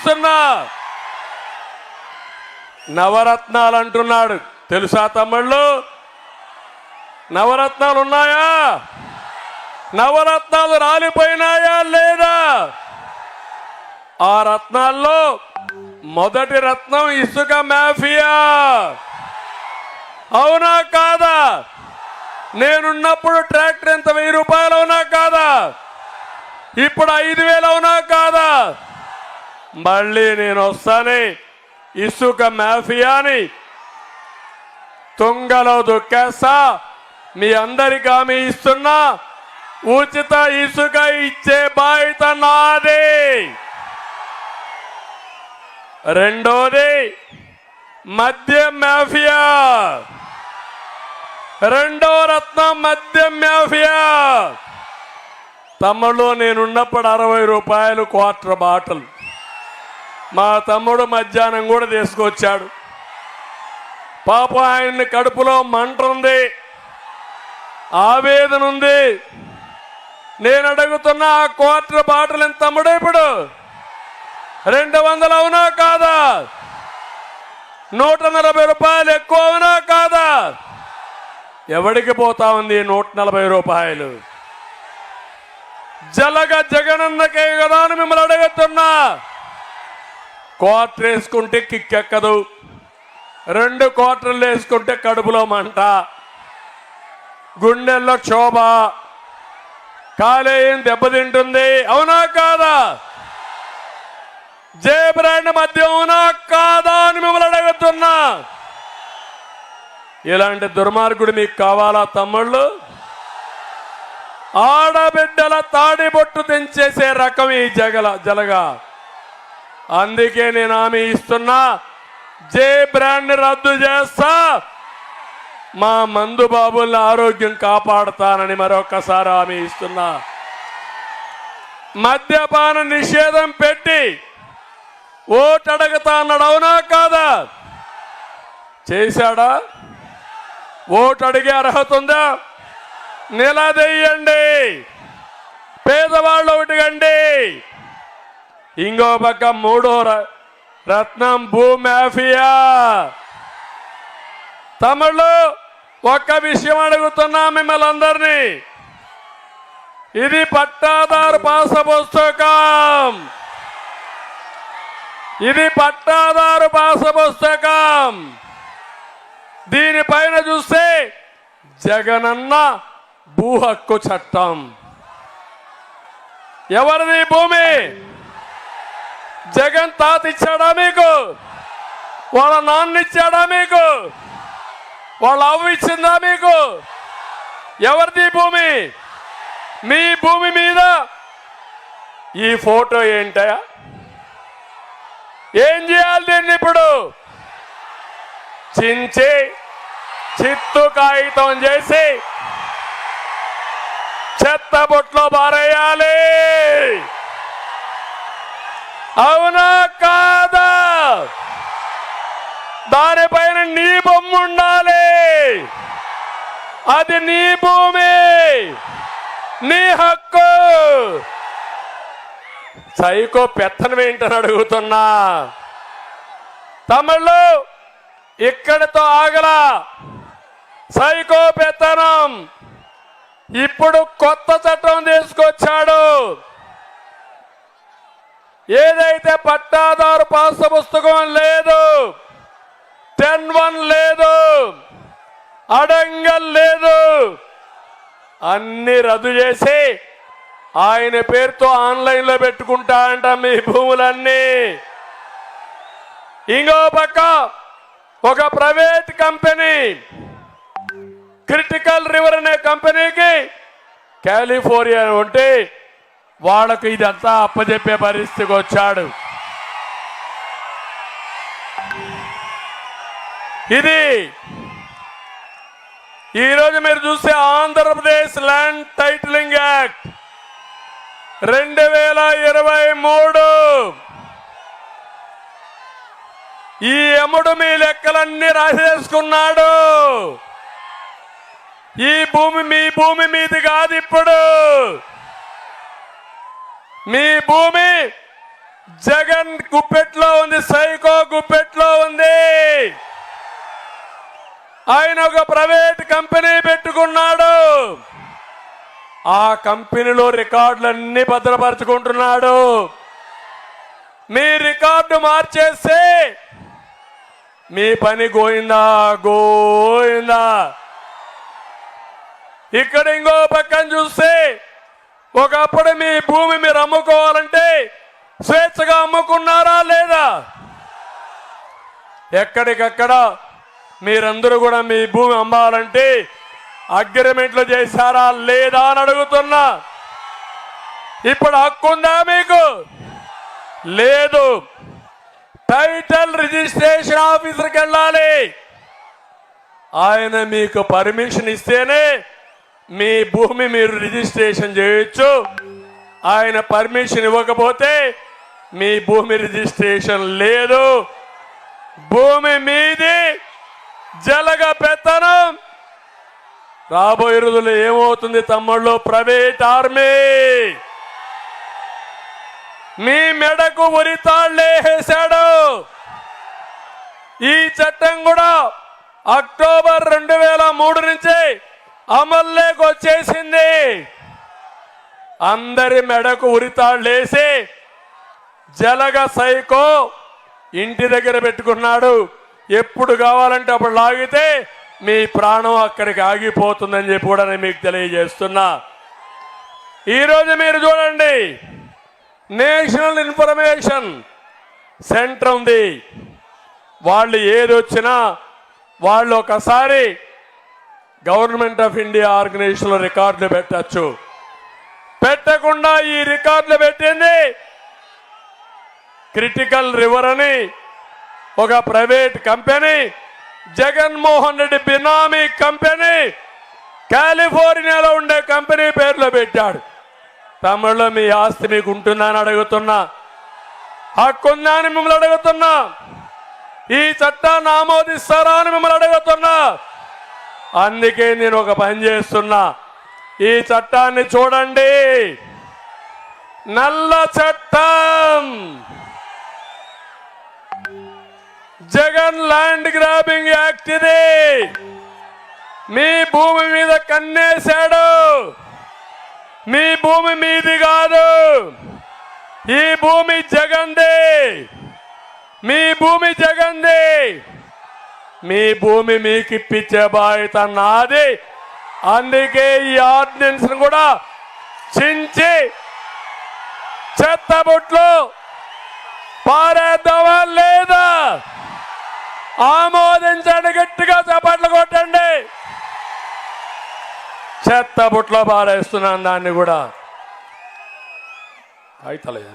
ఇస్తున్నా నవరత్నాలు అంటున్నాడు తెలుసా తమ్ముళ్ళు? నవరత్నాలు ఉన్నాయా నవరత్నాలు రాలిపోయినాయా లేదా? ఆ రత్నాల్లో మొదటి రత్నం ఇసుక మాఫియా. అవునా కాదా? నేనున్నప్పుడు ట్రాక్టర్ ఎంత వెయ్యి రూపాయలు అవునా కాదా? ఇప్పుడు ఐదు వేలు అవునా కాదా? మళ్ళీ నేను వస్తాని ఇసుక మాఫియాని తుంగలో దొక్కేస్తా. మీ అందరికి హామీ ఇస్తున్నా. ఉచిత ఇసుక ఇచ్చే బాధ్యత నాదే. రెండోది మద్యం మాఫియా. రెండో రత్నం మద్యం మాఫియా. తమ్ముడు నేనున్నప్పుడు అరవై రూపాయలు క్వార్టర్ బాటలు. మా తమ్ముడు మధ్యాహ్నం కూడా తీసుకొచ్చాడు. పాప ఆయన్ని కడుపులో మంట ఉంది ఆవేదన ఉంది. నేను అడుగుతున్న ఆ క్వార్టర్ బాటలు ఎంత తమ్ముడు ఇప్పుడు? రెండు వందలు అవునా కాదా? నూట నలభై రూపాయలు ఎక్కువ అవునా కాదా? ఎవడికి పోతా ఉంది నూట నలభై రూపాయలు? జలగ జగనన్నకే కదా అని మిమ్మల్ని అడుగుతున్నా. క్వార్టర్ వేసుకుంటే కిక్కెక్కదు రెండు క్వార్టర్లు వేసుకుంటే కడుపులో మంట. గుండెల్లో క్షోభ. కాలేయం దెబ్బతింటుంది. అవునా కాదా? జే బ్రాండ్ మధ్య అవునా కాదా అని మిమ్మల్ని అడుగుతున్నా. ఇలాంటి దుర్మార్గుడు మీకు కావాలా తమ్ముళ్ళు? ఆడబిడ్డల తాడిబొట్టు తెంచేసే రకం ఈ జగల జలగా. అందుకే నేను హామీ ఇస్తున్నా. జే బ్రాండ్ రద్దు చేస్తా. మా మందు బాబుల ఆరోగ్యం కాపాడుతానని మరొకసారి హామీ ఇస్తున్నా. మద్యపాన నిషేధం పెట్టి ఓటు అడగతా అన్నాడు అవునా కాదా? చేశాడా? ఓటు అడిగే అర్హత ఉందా? నిలదీయండి. పేదవాళ్ళు ఒకటిగండి ఇంకో పక్క మూడో ర- రత్నం భూ మాఫియా తమిళ్ళు ఒక్క విషయం అడుగుతున్నా మిమ్మల్ని అందరినీ. ఇది పట్టాదారు పాస పుస్తకం ఇది పట్టాదారు పాస పుస్తకం దీనిపైన చూస్తే జగనన్న భూ హక్కు చట్టం. ఎవరిది భూమి? జగన్ తాత ఇచ్చాడా మీకు? వాళ్ళ నాన్న ఇచ్చాడా మీకు? వాళ్ళ అవ్వ ఇచ్చిందా మీకు? ఎవరిది భూమి? మీ భూమి మీద? ఈ ఫోటో ఏంటయా ఏం చేయాలి దీన్ని ఇప్పుడు? చించి చిత్తు కాగితం చేసి చెత్త బొట్లో పారేయాలి. అవునా కాదా? దానిపైన నీ బొమ్మ ఉండాలి. అది నీ భూమి. నీ హక్కు. సైకో పెత్తనం ఏంటని అడుగుతున్నా. తమిళ్ళు ఇక్కడితో ఆగలా. సైకో పెత్తనం. ఇప్పుడు కొత్త చట్టం తీసుకొచ్చాడు. ఏదైతే పట్టాదారు పాస పుస్తకం లేదు టెన్ వన్ లేదు అడంగల్ లేదు అన్ని రద్దు చేసి ఆయన పేరుతో ఆన్లైన్లో పెట్టుకుంటా అంట మీ భూములన్నీ. ఇంకో పక్క ఒక ప్రైవేట్ కంపెనీ క్రిటికల్ రివర్ అనే కంపెనీకి కాలిఫోర్నియా ఉంటే వాళ్ళకు ఇదంతా అప్పజెప్పే పరిస్థితికి వచ్చాడు. ఇది ఈరోజు మీరు చూస్తే ఆంధ్రప్రదేశ్ ల్యాండ్ టైటిలింగ్ యాక్ట్. రెండు వేల ఇరవై మూడు. ఈ యముడు మీ లెక్కలన్నీ రాసేసుకున్నాడు. ఈ భూమి మీ భూమి మీది కాదు ఇప్పుడు. మీ భూమి జగన్ గుప్పెట్లో ఉంది సైకో గుప్పెట్లో ఉంది. ఆయన ఒక ప్రైవేట్ కంపెనీ పెట్టుకున్నాడు. ఆ కంపెనీలో రికార్డులన్నీ భద్రపరచుకుంటున్నాడు. మీ రికార్డు మార్చేస్తే మీ పని గోయిందా? గోయిందా? ఇక్కడ ఇంకో పక్కన చూస్తే ఒకప్పుడు మీ భూమి మీరు అమ్ముకోవాలంటే స్వేచ్ఛగా అమ్ముకున్నారా లేదా? ఎక్కడికక్కడ మీరందరూ కూడా మీ భూమి అమ్మాలంటే అగ్రిమెంట్లు చేశారా లేదా అని అడుగుతున్నా. ఇప్పుడు హక్కుందా మీకు? లేదు. టైటల్ రిజిస్ట్రేషన్ ఆఫీసర్కి వెళ్ళాలి. ఆయన మీకు పర్మిషన్ ఇస్తేనే మీ భూమి మీరు రిజిస్ట్రేషన్ చేయొచ్చు. ఆయన పర్మిషన్ ఇవ్వకపోతే మీ భూమి రిజిస్ట్రేషన్ లేదు. భూమి మీది జలగ పెత్తనం. రాబోయే రోజుల్లో ఏమవుతుంది తమ్ముళ్ళు? Private army. మీ మెడకు ఉరితాళ్ళేసాడు ఈ చట్టం కూడా అక్టోబర్ రెండు వేల మూడు నుంచి అమల్లోకి వచ్చేసింది. అందరి మెడకు ఉరితాళ్ళేసి జలగ సైకో ఇంటి దగ్గర పెట్టుకున్నాడు. ఎప్పుడు కావాలంటే అప్పుడు లాగితే మీ ప్రాణం అక్కడికి ఆగిపోతుందని చెప్పి కూడా నేను మీకు తెలియజేస్తున్నా. ఈరోజు మీరు చూడండి నేషనల్ ఇన్ఫర్మేషన్ సెంటర్ ఉంది. వాళ్ళు ఏది వచ్చినా వాళ్ళు ఒకసారి గవర్నమెంట్ ఆఫ్ ఇండియా ఆర్గనైజేషన్లో రికార్డులు పెట్టచ్చు. పెట్టకుండా ఈ రికార్డులు పెట్టింది క్రిటికల్ రివర్ అని ఒక private company Jaganmohan Reddy benami company కాలిఫోర్నియాలో ఉండే కంపెనీ పేర్లో పెట్టాడు. తమిళలో మీ ఆస్తి మీకు ఉంటుందా అని అడుగుతున్నా. హక్కుందా అని మిమ్మల్ని అడుగుతున్నా. ఈ చట్టాన్ని ఆమోదిస్తారా అని మిమ్మల్ని అడుగుతున్నా. అందుకే నేను ఒక పని చేస్తున్నా. ఈ చట్టాన్ని చూడండి. నల్ల చట్టం. జగన్ ల్యాండ్ గ్రాబింగ్ యాక్ట్ ఇది మీ భూమి మీద కన్నేశాడు. మీ భూమి మీది కాదు. ఈ భూమి జగందే. మీ భూమి జగందే. మీ భూమి మీకు ఇప్పించే బాధ్యత నాది. అందుకే ఈ ఆర్డినెన్స్ కూడా చించి చెత్తబుట్లు పారేద్దామా లేదా? ఆమోదించండి గట్టిగా చప్పట్లు కొట్టండి. చెత్త బుట్లో పారేస్తున్నాను దాన్ని కూడా. అయితలేదు